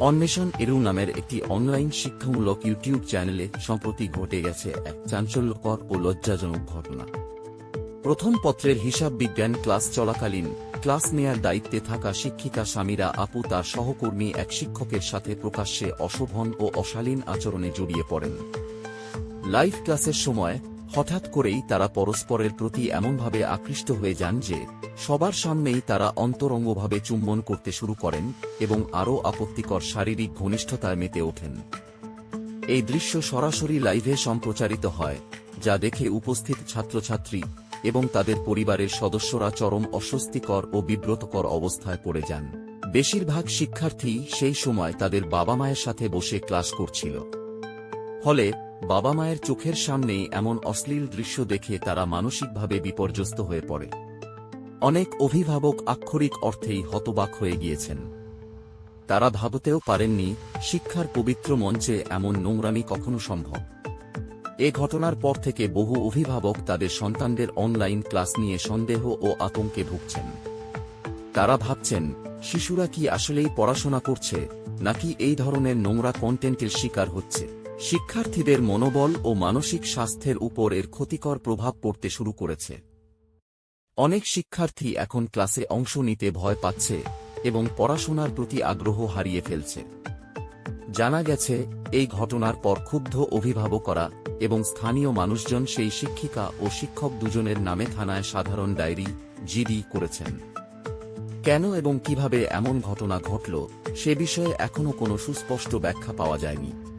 অন্বেষণ এরু নামের একটি অনলাইন শিক্ষামূলক ইউটিউব চ্যানেলে সম্প্রতি ঘটে গেছে এক চাঞ্চল্যকর ও লজ্জাজনক ঘটনা। প্রথম পত্রের হিসাব বিজ্ঞান ক্লাস চলাকালীন ক্লাস নেয়ার দায়িত্বে থাকা শিক্ষিকা স্বামীরা আপু তার সহকর্মী এক শিক্ষকের সাথে প্রকাশ্যে অশোভন ও অশালীন আচরণে জড়িয়ে পড়েন। লাইভ ক্লাসের সময় হঠাৎ করেই তারা পরস্পরের প্রতি এমনভাবে আকৃষ্ট হয়ে যান যে, সবার সামনেই তারা অন্তরঙ্গভাবে চুম্বন করতে শুরু করেন এবং আরও আপত্তিকর শারীরিক ঘনিষ্ঠতায় মেতে ওঠেন। এই দৃশ্য সরাসরি লাইভে সম্প্রচারিত হয়, যা দেখে উপস্থিত ছাত্রছাত্রী এবং তাদের পরিবারের সদস্যরা চরম অস্বস্তিকর ও বিব্রতকর অবস্থায় পড়ে যান। বেশিরভাগ শিক্ষার্থী সেই সময় তাদের বাবা মায়ের সাথে বসে ক্লাস করছিল। ফলে বাবা মায়ের চোখের সামনেই এমন অশ্লীল দৃশ্য দেখে তারা মানসিকভাবে বিপর্যস্ত হয়ে পড়ে। অনেক অভিভাবক আক্ষরিক অর্থেই হতবাক হয়ে গিয়েছেন। তারা ভাবতেও পারেননি, শিক্ষার পবিত্র মঞ্চে এমন নোংরামি কখনো সম্ভব। এ ঘটনার পর থেকে বহু অভিভাবক তাদের সন্তানদের অনলাইন ক্লাস নিয়ে সন্দেহ ও আতঙ্কে ভুগছেন। তারা ভাবছেন, শিশুরা কি আসলেই পড়াশোনা করছে, নাকি এই ধরনের নোংরা কন্টেন্টের শিকার হচ্ছে? শিক্ষার্থীদের মনোবল ও মানসিক স্বাস্থ্যের উপর এর ক্ষতিকর প্রভাব পড়তে শুরু করেছে। অনেক শিক্ষার্থী এখন ক্লাসে অংশ নিতে ভয় পাচ্ছে এবং পড়াশোনার প্রতি আগ্রহ হারিয়ে ফেলছে। জানা গেছে, এই ঘটনার পর ক্ষুব্ধ অভিভাবকরা এবং স্থানীয় মানুষজন সেই শিক্ষিকা ও শিক্ষক দুজনের নামে থানায় সাধারণ ডায়েরি, জিডি করেছেন। কেন এবং কীভাবে এমন ঘটনা ঘটল, সে বিষয়ে এখনও কোনো সুস্পষ্ট ব্যাখ্যা পাওয়া যায়নি।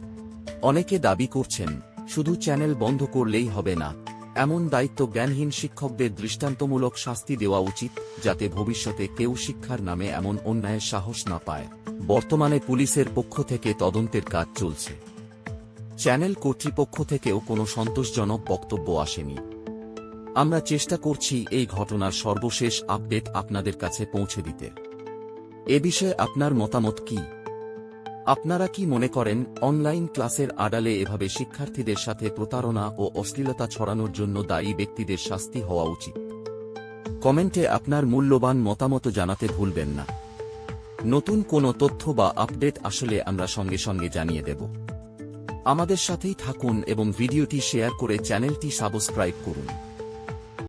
অনেকে দাবি করছেন, শুধু চ্যানেল বন্ধ করলেই হবে না। এমন দায়িত্ব জ্ঞানহীন শিক্ষকদের দৃষ্টান্তমূলক শাস্তি দেওয়া উচিত, যাতে ভবিষ্যতে কেউ শিক্ষার নামে এমন অন্যায়ের সাহস না পায়। বর্তমানে পুলিশের পক্ষ থেকে তদন্তের কাজ চলছে। চ্যানেল কর্তৃপক্ষ থেকেও কোনো সন্তোষজনক বক্তব্য আসেনি। আমরা চেষ্টা করছি এই ঘটনার সর্বশেষ আপডেট আপনাদের কাছে পৌঁছে দিতে। এ বিষয়ে আপনার মতামত কি? আপনারা কি মনে করেন, অনলাইন ক্লাসের আড়ালে এভাবে শিক্ষার্থীদের সাথে প্রতারণা ও অশ্লীলতা ছড়ানোর জন্য দায়ী ব্যক্তিদের শাস্তি হওয়া উচিত? কমেন্টে আপনার মূল্যবান মতামত জানাতে ভুলবেন না। নতুন কোনো তথ্য বা আপডেট আসলে আমরা সঙ্গে সঙ্গে জানিয়ে দেব। আমাদের সাথেই থাকুন এবং ভিডিওটি শেয়ার করে চ্যানেলটি সাবস্ক্রাইব করুন।